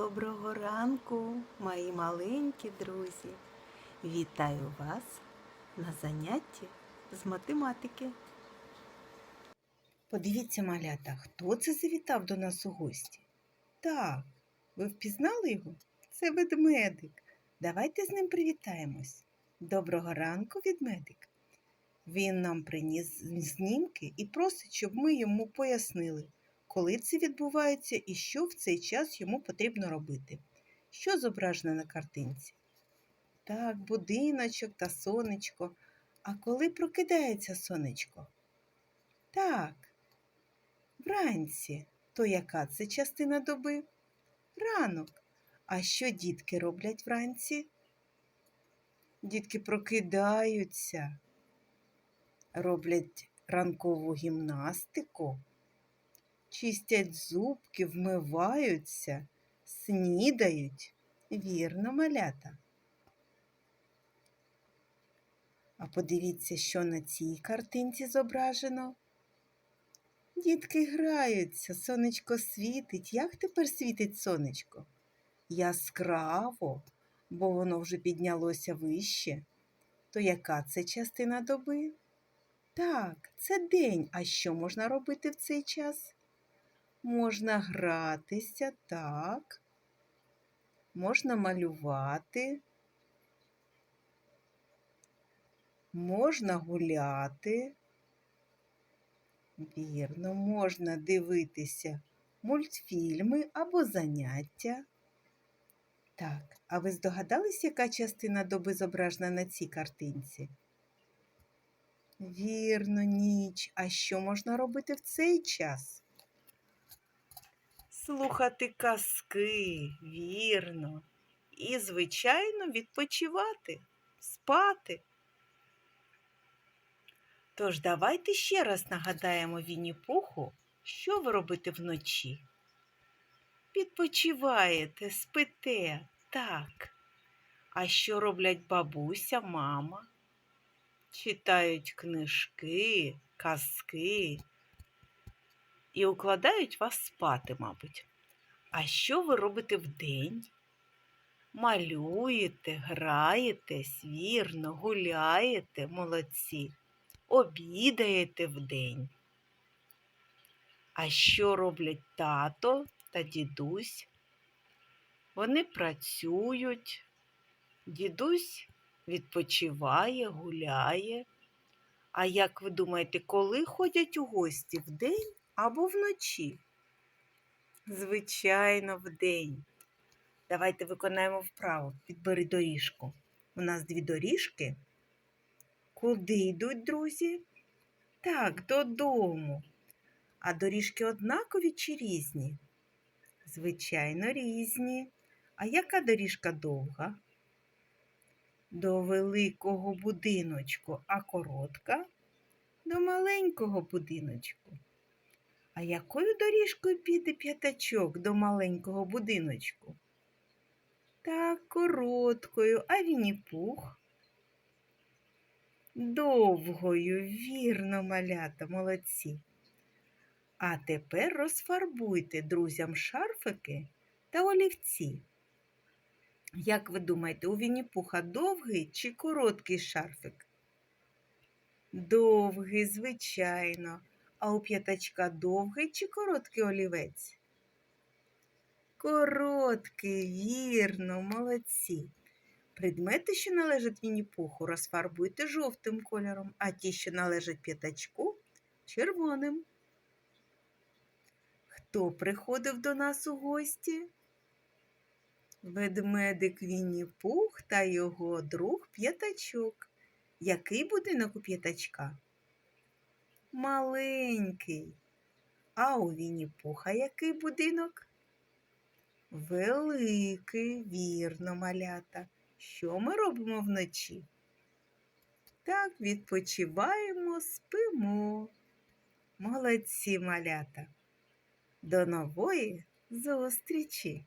Доброго ранку, мої маленькі друзі. Вітаю вас на занятті з математики. Подивіться, малята, хто це завітав до нас у гості? Так, ви впізнали його? Це ведмедик. Давайте з ним привітаємось. Доброго ранку, ведмедик. Він нам приніс знімки і просить, щоб ми йому пояснили, коли це відбувається і що в цей час йому потрібно робити. Що зображено на картинці? Так, будиночок та сонечко. А коли прокидається сонечко? Так, вранці. То яка це частина доби? Ранок. А що дітки роблять вранці? Дітки прокидаються, роблять ранкову гімнастику, чистять зубки, вмиваються, снідають. Вірно, малята. А подивіться, що на цій картинці зображено. Дітки граються, сонечко світить. Як тепер світить сонечко? Яскраво, бо воно вже піднялося вище. То яка це частина доби? Так, це день. А що можна робити в цей час? Можна гратися, так. Можна малювати. Можна гуляти. Вірно, можна дивитися мультфільми або заняття. Так, а ви здогадались, яка частина доби зображена на цій картинці? Вірно, ніч. А що можна робити в цей час? Слухати казки, вірно. І, звичайно, відпочивати, спати. Тож давайте ще раз нагадаємо Вінні-Пуху, що ви робите вночі. Відпочиваєте, спите, так. А що роблять бабуся, мама? Читають книжки, казки і укладають вас спати, мабуть. А що ви робите вдень? Малюєте, граєтесь, вірно, гуляєте, молодці, обідаєте вдень. А що роблять тато та дідусь? Вони працюють, дідусь відпочиває, гуляє. А як ви думаєте, коли ходять у гості вдень або вночі? Звичайно, вдень. Давайте виконаємо вправо. Підбери доріжку. У нас дві доріжки. Куди йдуть, друзі? Так, додому. А доріжки однакові чи різні? Звичайно, різні. А яка доріжка довга? До великого будиночку, а коротка до маленького будиночку. А якою доріжкою піде п'ятачок до маленького будиночку? Так, короткою, а Вінні-Пух? Довгою, вірно, малята, молодці. А тепер розфарбуйте друзям шарфики та олівці. Як ви думаєте, у Вінні-Пуха довгий чи короткий шарфик? Довгий, звичайно. А у п'ятачка довгий чи короткий олівець? Короткий, вірно, молодці. Предмети, що належать Вінні-Пуху, розфарбуйте жовтим кольором, а ті, що належать п'ятачку, червоним. Хто приходив до нас у гості? Ведмедик Вінні-Пух та його друг п'ятачок. Який будинок у п'ятачка? Маленький. А у Вінні-Пуха який будинок? Великий, вірно, малята. Що ми робимо вночі? Так, відпочиваємо, спимо. Молодці малята. До нової зустрічі!